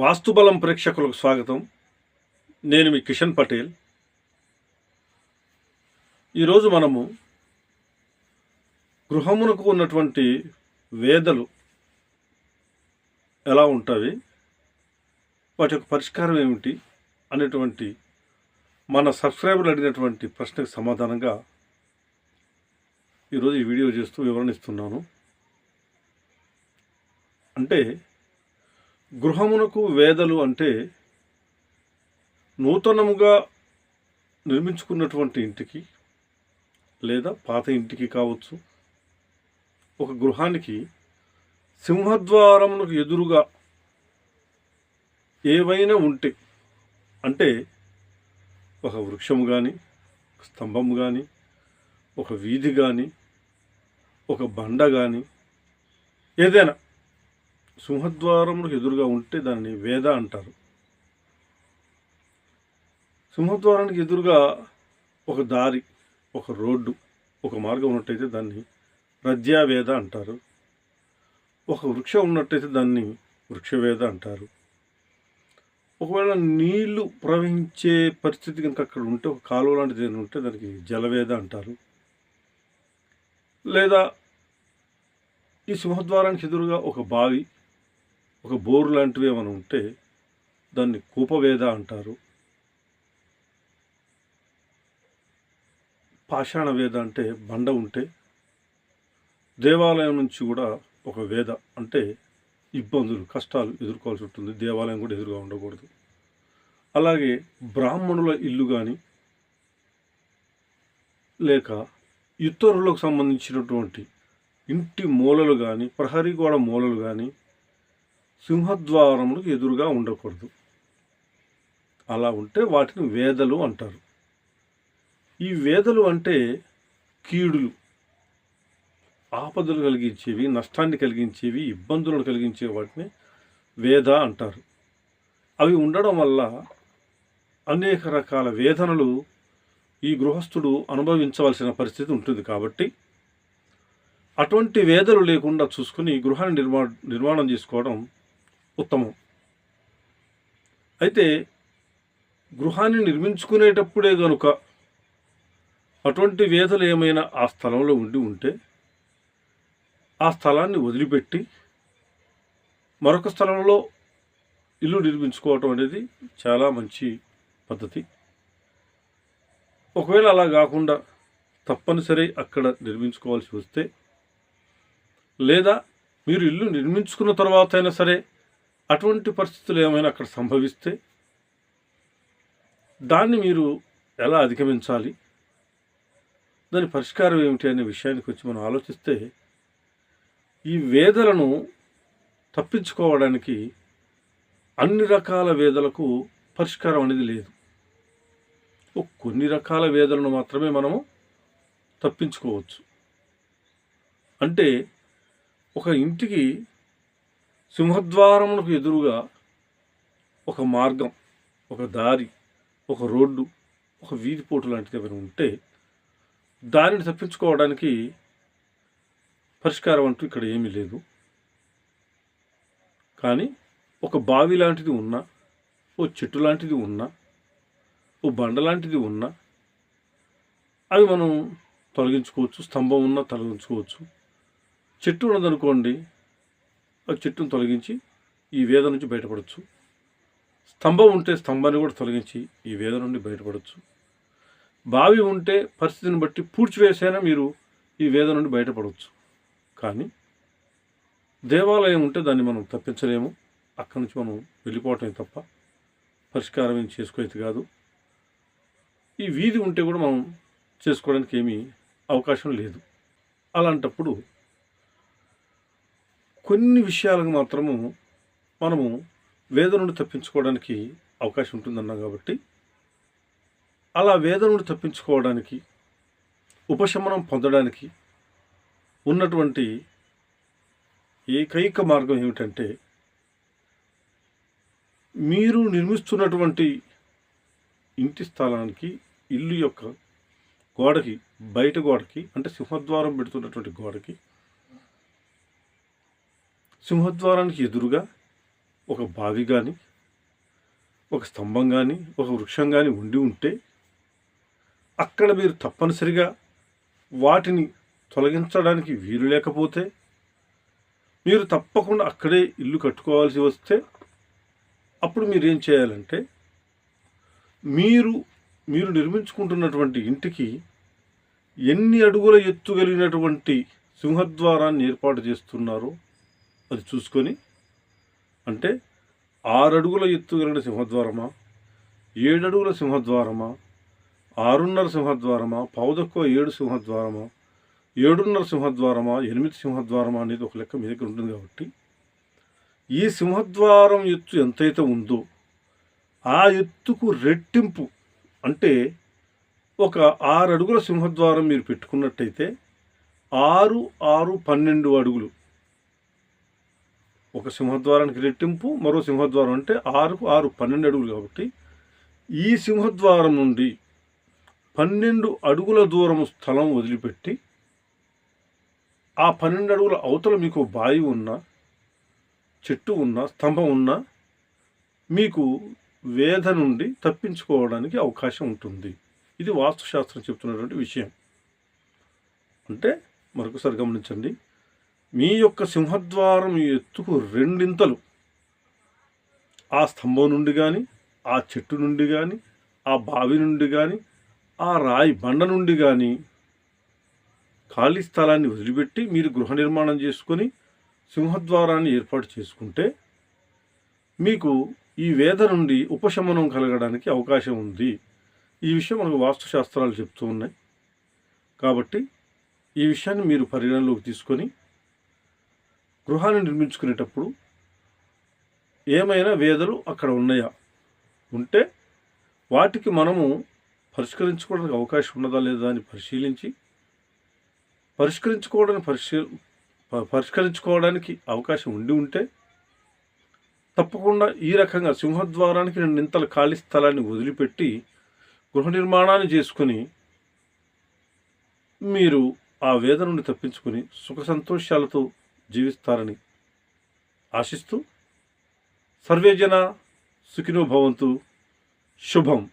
వాస్తుబలం ప్రేక్షకులకు స్వాగతం. నేను మీ కిషన్ పటేల్. ఈరోజు మనము గృహమునకు ఉన్నటువంటి వేదలు ఎలా ఉంటాయి వాటి యొక్క పరిష్కారం ఏమిటి అనేటువంటి మన సబ్స్క్రైబర్లు అడిగినటువంటి ప్రశ్నకు సమాధానంగా ఈరోజు ఈ వీడియో చేస్తూ వివరణ ఇస్తున్నాను అంటే గృహమునకు వేదలు అంటే నూతనముగా నిర్మించుకున్నటువంటి ఇంటికి లేదా పాత ఇంటికి కావచ్చు. ఒక గృహానికి సింహద్వారమునకు ఎదురుగా ఏవైనా ఉంటే అంటే ఒక వృక్షము కానీ స్తంభం కానీ ఒక వీధి కానీ ఒక బండ కానీ ఏదైనా సింహద్వారములకు ఎదురుగా ఉంటే దాన్ని వేద అంటారు. సింహద్వారానికి ఎదురుగా ఒక దారి ఒక రోడ్డు ఒక మార్గం ఉన్నట్టయితే దాన్ని ప్రజ్యావేద అంటారు. ఒక వృక్షం ఉన్నట్టయితే దాన్ని వృక్షవేద అంటారు. ఒకవేళ నీళ్ళు ప్రవహించే పరిస్థితి కనుక అక్కడ ఉంటే ఒక కాలువ లాంటిది ఏదైనా ఉంటే దానికి జలవేద అంటారు. లేదా ఈ సింహద్వారానికి ఎదురుగా ఒక బావి ఒక బోరు లాంటివి ఏమైనా ఉంటే దాన్ని కూపవేద అంటారు. పాషాణ వేద అంటే బండ ఉంటే దేవాలయం నుంచి కూడా ఒక వేద అంటే ఇబ్బందులు కష్టాలు ఎదుర్కోవాల్సి ఉంటుంది. దేవాలయం కూడా ఎదురుగా ఉండకూడదు. అలాగే బ్రాహ్మణుల ఇల్లు కానీ లేక ఇతరులకు సంబంధించినటువంటి ఇంటి మూలలు కానీ ప్రహరీ గోడ మూలలు కానీ సింహద్వారములకు ఎదురుగా ఉండకూడదు. అలా ఉంటే వాటిని వేదలు అంటారు. ఈ వేదలు అంటే కీడులు. ఆపదలు కలిగించేవి నష్టాన్ని కలిగించేవి ఇబ్బందులను కలిగించే వాటిని వేద అంటారు. అవి ఉండడం వల్ల అనేక రకాల వేదనలు ఈ గృహస్థుడు అనుభవించవలసిన పరిస్థితి ఉంటుంది కాబట్టి అటువంటి వేదలు లేకుండా చూసుకుని గృహాన్ని నిర్మా నిర్మాణం చేసుకోవడం ఉత్తమం. అయితే గృహాన్ని నిర్మించుకునేటప్పుడే గనుక అటువంటి వేదలు ఏమైనా ఆ స్థలంలో ఉండి ఉంటే ఆ స్థలాన్ని వదిలిపెట్టి మరొక స్థలంలో ఇల్లు నిర్మించుకోవటం అనేది చాలా మంచి పద్ధతి. ఒకవేళ అలా కాకుండా తప్పనిసరి అక్కడ నిర్మించుకోవాల్సి వస్తే లేదా మీరు ఇల్లు నిర్మించుకున్న తర్వాత అయినా సరే అటువంటి పరిస్థితులు ఏమైనా అక్కడ సంభవిస్తే దాన్ని మీరు ఎలా అధిగమించాలి? దాని పరిష్కారం ఏమిటి అనే విషయానికి వచ్చి మనం ఆలోచిస్తే ఈ వేదలను తప్పించుకోవడానికి అన్ని రకాల వేదలకు పరిష్కారం అనేది లేదు. కొన్ని రకాల వేదలను మాత్రమే మనము తప్పించుకోవచ్చు. అంటే ఒక ఇంటికి సింహద్వారములకు ఎదురుగా ఒక మార్గం ఒక దారి ఒక రోడ్డు ఒక వీధిపోటు లాంటిది ఏమైనా ఉంటే దానిని తప్పించుకోవడానికి పరిష్కారం అంటూ ఇక్కడ ఏమీ లేదు. కానీ ఒక బావి లాంటిది ఉన్నా ఓ చెట్టు లాంటిది ఉన్నా ఓ బండ లాంటిది ఉన్నా అవి మనం తొలగించుకోవచ్చు స్తంభం ఉన్నా తొలగించుకోవచ్చు. చెట్టు ఉన్నదనుకోండి ఆ చెట్టును తొలగించి ఈ వేద నుంచి బయటపడవచ్చు స్తంభం ఉంటే స్తంభాన్ని కూడా తొలగించి ఈ వేద నుండి బయటపడవచ్చు బావి ఉంటే పరిస్థితిని బట్టి పూడ్చివేసైనా మీరు ఈ వేద నుండి బయటపడవచ్చు కానీ దేవాలయం ఉంటే దాన్ని మనం తప్పించలేము. అక్కడి నుంచి మనం వెళ్ళిపోవటమే తప్ప పరిష్కారం ఏం చేసుకోలేదు కాదు. ఈ వీధి ఉంటే కూడా మనం చేసుకోవడానికి ఏమీ అవకాశం లేదు. అలాంటప్పుడు కొన్ని విషయాలకు మాత్రము మనము వేద నుండి తప్పించుకోవడానికి అవకాశం ఉంటుందన్నాం కాబట్టి అలా వేద నుండి తప్పించుకోవడానికి ఉపశమనం పొందడానికి ఉన్నటువంటి ఏకైక మార్గం ఏమిటంటే మీరు నిర్మిస్తున్నటువంటి ఇంటి స్థలానికి ఇల్లు యొక్క గోడకి బయట గోడకి అంటే సింహద్వారం పెడుతున్నటువంటి గోడకి సింహద్వారానికి ఎదురుగా ఒక బావి కానీ ఒక స్తంభం కానీ ఒక వృక్షం కానీ ఉండి ఉంటే అక్కడ మీరు తప్పనిసరిగా వాటిని తొలగించడానికి వీలు లేకపోతే మీరు తప్పకుండా అక్కడే ఇల్లు కట్టుకోవాల్సి వస్తే అప్పుడు మీరు ఏం చేయాలంటే మీరు మీరు నిర్మించుకుంటున్నటువంటి ఇంటికి ఎన్ని అడుగుల ఎత్తు కలిగినటువంటి సింహద్వారాన్ని ఏర్పాటు చేస్తున్నారో అది చూసుకొని అంటే ఆరు అడుగుల ఎత్తు కలిగిన సింహద్వారమా ఏడడుగుల సింహద్వారమా ఆరున్నర సింహద్వారమా పావుదక్కువ ఏడు సింహద్వారమా ఏడున్నర సింహద్వారమా ఎనిమిది సింహద్వారమా అనేది ఒక లెక్క మీ దగ్గర ఉంటుంది కాబట్టి ఈ సింహద్వారం ఎత్తు ఎంతైతే ఉందో ఆ ఎత్తుకు రెట్టింపు అంటే ఒక ఆరు అడుగుల సింహద్వారం మీరు పెట్టుకున్నట్టయితే ఆరు ఆరు పన్నెండు అడుగులు ఒక సింహద్వారానికి రెట్టింపు మరో సింహద్వారం అంటే ఆరుకు ఆరు పన్నెండు అడుగులు కాబట్టి ఈ సింహద్వారం నుండి పన్నెండు అడుగుల దూరం స్థలం వదిలిపెట్టి ఆ పన్నెండు అడుగుల అవతల మీకు బావి ఉన్న చెట్టు ఉన్న స్తంభం ఉన్న మీకు వేధ నుండి తప్పించుకోవడానికి అవకాశం ఉంటుంది. ఇది వాస్తుశాస్త్రం చెప్తున్నటువంటి విషయం. అంటే మరొకసారి గమనించండి. మీ యొక్క సింహద్వారం ఎత్తుకు రెండింతలు. ఆ స్తంభం నుండి కానీ ఆ చెట్టు నుండి కానీ ఆ బావి నుండి కానీ ఆ రాయి బండ నుండి కానీ ఖాళీ స్థలాన్ని వదిలిపెట్టి మీరు గృహ నిర్మాణం చేసుకొని సింహద్వారాన్ని ఏర్పాటు చేసుకుంటే మీకు ఈ వేద నుండి ఉపశమనం కలగడానికి అవకాశం ఉంది. ఈ విషయం మనకు వాస్తుశాస్త్రాలు చెప్తూ ఉన్నాయి. కాబట్టి ఈ విషయాన్ని మీరు పరిగణలోకి తీసుకొని గృహాన్ని నిర్మించుకునేటప్పుడు ఏమైనా వేదలు అక్కడ ఉన్నాయా? ఉంటే వాటికి మనము పరిష్కరించుకోవడానికి అవకాశం ఉన్నదా లేదా అని పరిశీలించి పరిష్కరించుకోవడానికి పరిశీ పరిష్కరించుకోవడానికి అవకాశం ఉండి ఉంటే తప్పకుండా ఈ రకంగా సింహద్వారానికి రెండింతల ఖాళీ స్థలాన్ని వదిలిపెట్టి గృహ నిర్మాణాన్ని చేసుకుని మీరు ఆ వేద నుండి తప్పించుకొని సుఖ సంతోషాలతో జీవిస్తారని ఆశిస్తూ సర్వేజన సుఖినో భవంతు. శుభం.